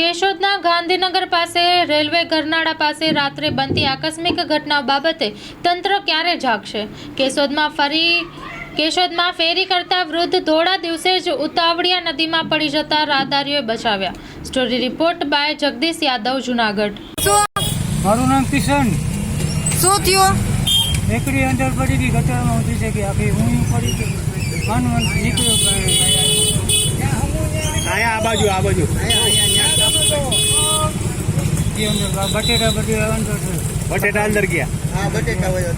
કેશોદના ગાંધીનગર પાસે રેલવે ગરનાળા પાસે રાત્રે બનતી આકસ્મિક ઘટના બાબતે તંત્ર ક્યારે જાગશે? કેશોદમાં ફરી કેશોદમાં ફેરી કરતા વૃદ્ધ ધોળા દિવસે જ ઉતાવળિયા નદીમાં પડી જતા રાહદારીઓએ બચાવ્યા. Story report by Jagdish Yadav Junagadh. મારું નામ કિશન. શું થયું? એકડી અંદર પડી ગઈ ગટરમાં ઉતરી છે કે આખી હું પડી ગઈ મન મન નીકળ્યો. આ બાજુ આ બાજુ. અંદર બટેટા બટેટા અંદર બટેટા અંદર ગયા? હા બટેટા હોય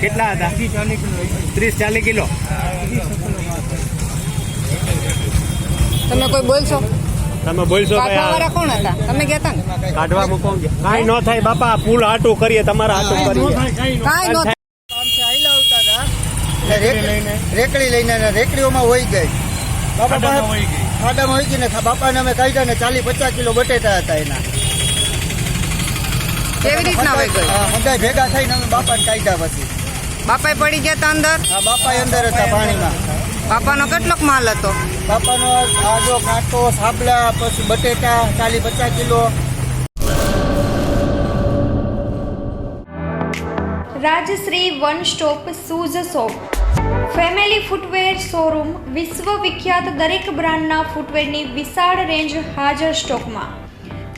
કેટલા હતા? ત્રીસ ચાલીસ કિલો ત્રીસ ચાલીસ. તમે કોઈ બોલશો? તમે બોલશો કે કાઢવા આ કોણ હતા? તમે ગયા હતા કાઢવા મૂકો કાંઈ ન થાય બાપા પુલ આટું કરીએ તમારા આટું કરીએ. કાંઈ ન રેક- રેકડી લઈને. રેકડીઓમાં હોઈ ગઈ. બાપા ખાડામાં હોઈ ગઈ. ને બાપાને અમે કાઢ્યા ને ચાલીસ પચાસ કિલો બટેટા હતા એના. કેવી રીતના વહી ગઈ બધા ભેગા થઈને અમે બાપાને કાઢ્યા પછી. બાપાએ પડી ગયા હતા અંદર? હા બાપા અંદર હતા પાણીમાં. બાપાનો કેટલોક માલ હતો? બાપાનો આજો કાંટો સાબલા પછી બટેટા ચાલી પચાસ kilo. Rajshree one stop shoes shop. Family footwear showroom વિશ્વ વિખ્યાત દરેક બ્રાન્ડના ફૂટવેરની વિશાળ રેન્જ હાજર સ્ટોકમાં.